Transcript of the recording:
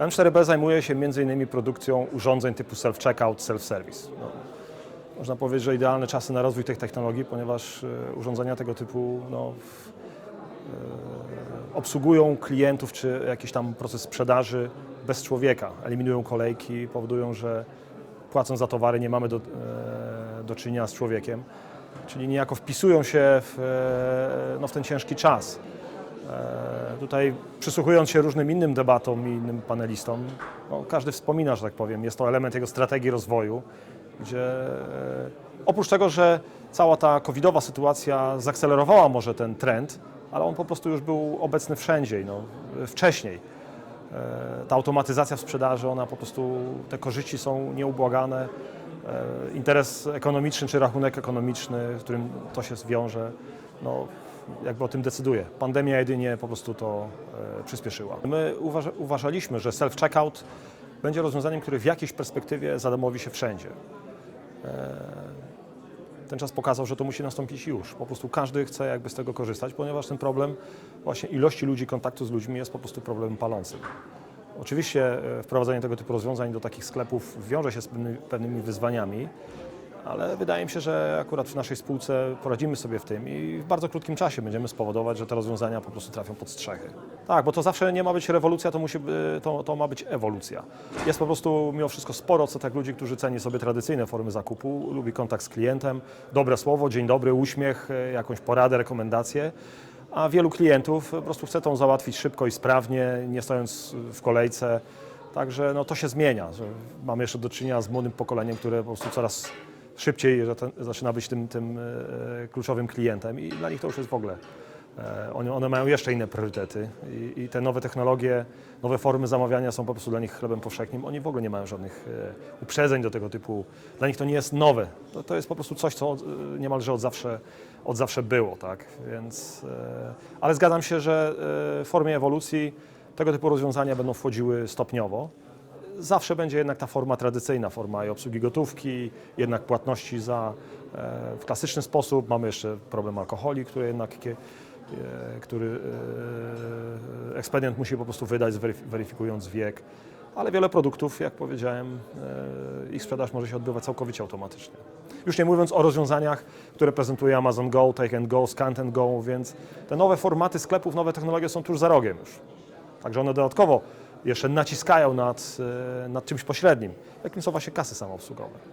M4B zajmuje się m.in. produkcją urządzeń typu self-checkout, self-service. No, można powiedzieć, że idealne czasy na rozwój tych technologii, ponieważ e, urządzenia tego typu no, e, obsługują klientów czy jakiś tam proces sprzedaży bez człowieka, eliminują kolejki, powodują, że płacąc za towary nie mamy do, e, do czynienia z człowiekiem, czyli niejako wpisują się w, no, w ten ciężki czas. E, Tutaj przysłuchując się różnym innym debatom i innym panelistom, no, każdy wspomina, że tak powiem, jest to element jego strategii rozwoju, gdzie e, oprócz tego, że cała ta covidowa sytuacja zakselerowała może ten trend, ale on po prostu już był obecny wszędzie, no, wcześniej. E, Ta automatyzacja w sprzedaży, ona po prostu, te korzyści są nieubłagane. Interes ekonomiczny czy rachunek ekonomiczny, w którym to się zwiąże, no, jakby o tym decyduje. Pandemia jedynie po prostu to e, przyspieszyła. My uważa, uważaliśmy, że self-checkout będzie rozwiązaniem, które w jakiejś perspektywie zadomowi się wszędzie. Ten czas pokazał, że to musi nastąpić już. Po prostu każdy chce jakby z tego korzystać, ponieważ ten problem właśnie ilości ludzi, kontaktu z ludźmi jest po prostu problemem palącym. Oczywiście e, wprowadzenie tego typu rozwiązań do takich sklepów wiąże się z pewnymi wyzwaniami, ale wydaje mi się, że akurat w naszej spółce poradzimy sobie w tym i w bardzo krótkim czasie będziemy spowodować, że te rozwiązania po prostu trafią pod strzechy. Tak, bo to zawsze nie ma być rewolucja, to, musi, to, to ma być ewolucja. Jest po prostu mimo wszystko sporo odsetek ludzi, którzy ceni sobie tradycyjne formy zakupu, lubi kontakt z klientem, dobre słowo, dzień dobry, uśmiech, e, jakąś poradę, rekomendację. A wielu klientów po prostu chce tą załatwić szybko i sprawnie, nie stojąc w kolejce. Także no, to się zmienia. Mamy jeszcze do czynienia z młodym pokoleniem, które po prostu coraz szybciej zaczyna być tym, tym e, kluczowym klientem i dla nich to już jest w ogóle. E, one, one mają jeszcze inne priorytety i, i te nowe technologie, nowe formy zamawiania są po prostu dla nich chlebem powszechnym. Oni w ogóle nie mają żadnych e, uprzedzeń do tego typu. Dla nich to nie jest nowe. To, to jest po prostu coś, co od, e, niemalże od zawsze, od zawsze było. Tak? Więc, e, ale zgadzam się, że e, w formie ewolucji tego typu rozwiązania będą wchodziły stopniowo zawsze będzie jednak ta forma tradycyjna, forma i obsługi gotówki, jednak płatności za, e, w klasyczny sposób. Mamy jeszcze problem alkoholi, który jednak e, który e, ekspedient musi po prostu wydać, weryfikując wiek. Ale wiele produktów, jak powiedziałem, ich sprzedaż może się odbywać całkowicie automatycznie. Już nie mówiąc o rozwiązaniach, które prezentuje Amazon Go, Take and Go, Scan and Go, więc te nowe formaty sklepów, nowe technologie są tuż za rogiem już. Także one dodatkowo jeszcze naciskają nad, e, nad czymś pośrednim, jakim są właśnie kasy samoobsługowe.